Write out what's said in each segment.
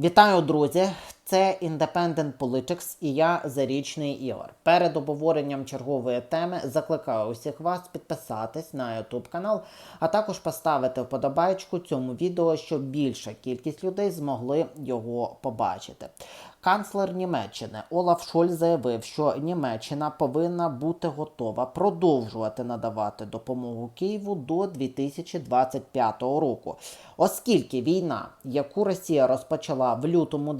Вітаю, друзі! Це Independent Politics і я Зарічний Ігор. Перед обговоренням чергової теми закликаю усіх вас підписатись на YouTube канал, а також поставити вподобайку цьому відео, щоб більша кількість людей змогли його побачити. Канцлер Німеччини Олаф Шольц заявив, що Німеччина повинна бути готова продовжувати надавати допомогу Києву до 2025 року, оскільки війна, яку Росія розпочала в лютому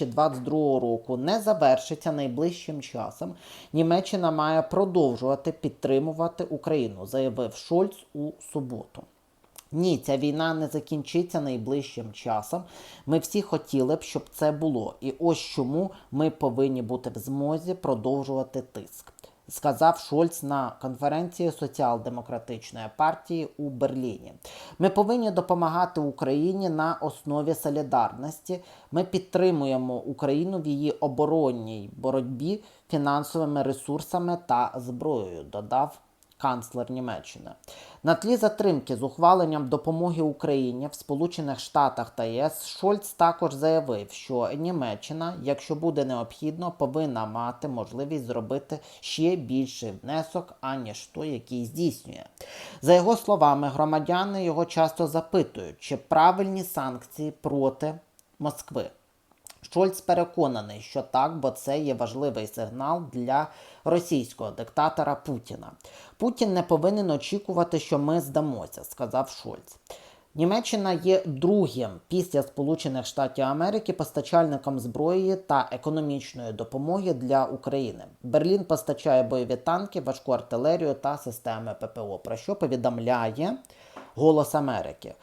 2022 року, не завершиться найближчим часом. Німеччина має продовжувати підтримувати Україну, заявив Шольц у суботу. Ні, ця війна не закінчиться найближчим часом. Ми всі хотіли б, щоб це було. І ось чому ми повинні бути в змозі продовжувати тиск. Сказав Шольц на конференції Соціал-демократичної партії у Берліні. Ми повинні допомагати Україні на основі солідарності. Ми підтримуємо Україну в її оборонній боротьбі фінансовими ресурсами та зброєю. Додав канцлер Німеччини. На тлі затримки з ухваленням допомоги Україні в Сполучених Штатах та ЄС Шольц також заявив, що Німеччина, якщо буде необхідно, повинна мати можливість зробити ще більший внесок, аніж той, який здійснює. За його словами, громадяни його часто запитують, чи правильні санкції проти Москви. Шольц переконаний, що так, бо це є важливий сигнал для російського диктатора Путіна. Путін не повинен очікувати, що ми здамося, сказав Шольц. Німеччина є другим після Сполучених Штатів Америки постачальником зброї та економічної допомоги для України. Берлін постачає бойові танки, важку артилерію та системи ППО, про що повідомляє Голос Америки.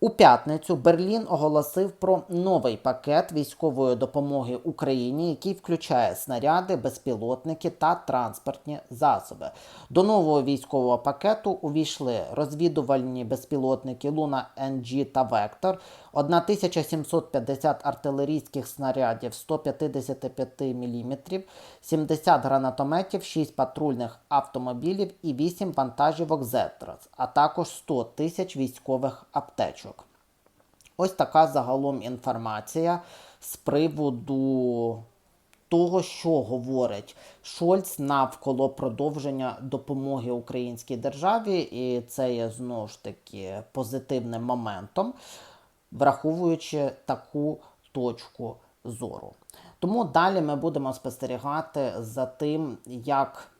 У п'ятницю Берлін оголосив про новий пакет військової допомоги Україні, який включає снаряди, безпілотники та транспортні засоби. До нового військового пакету увійшли розвідувальні безпілотники Луна NG та Вектор, 1750 артилерійських снарядів 155 мм, 70 гранатометів, 6 патрульних автомобілів і 8 вантажівок Зетрас, а також 100 тисяч військових аптечок. Ось така загалом інформація з приводу того, що говорить Шольц навколо продовження допомоги українській державі, і це є знову ж таки позитивним моментом, враховуючи таку точку зору. Тому далі ми будемо спостерігати за тим, як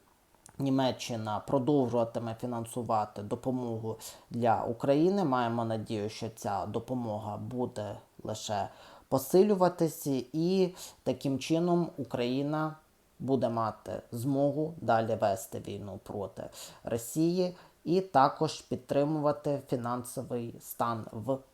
Німеччина продовжуватиме фінансувати допомогу для України. Маємо надію, що ця допомога буде лише посилюватися, і таким чином Україна буде мати змогу далі вести війну проти Росії і також підтримувати фінансовий стан в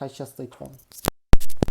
Хай щастить вам!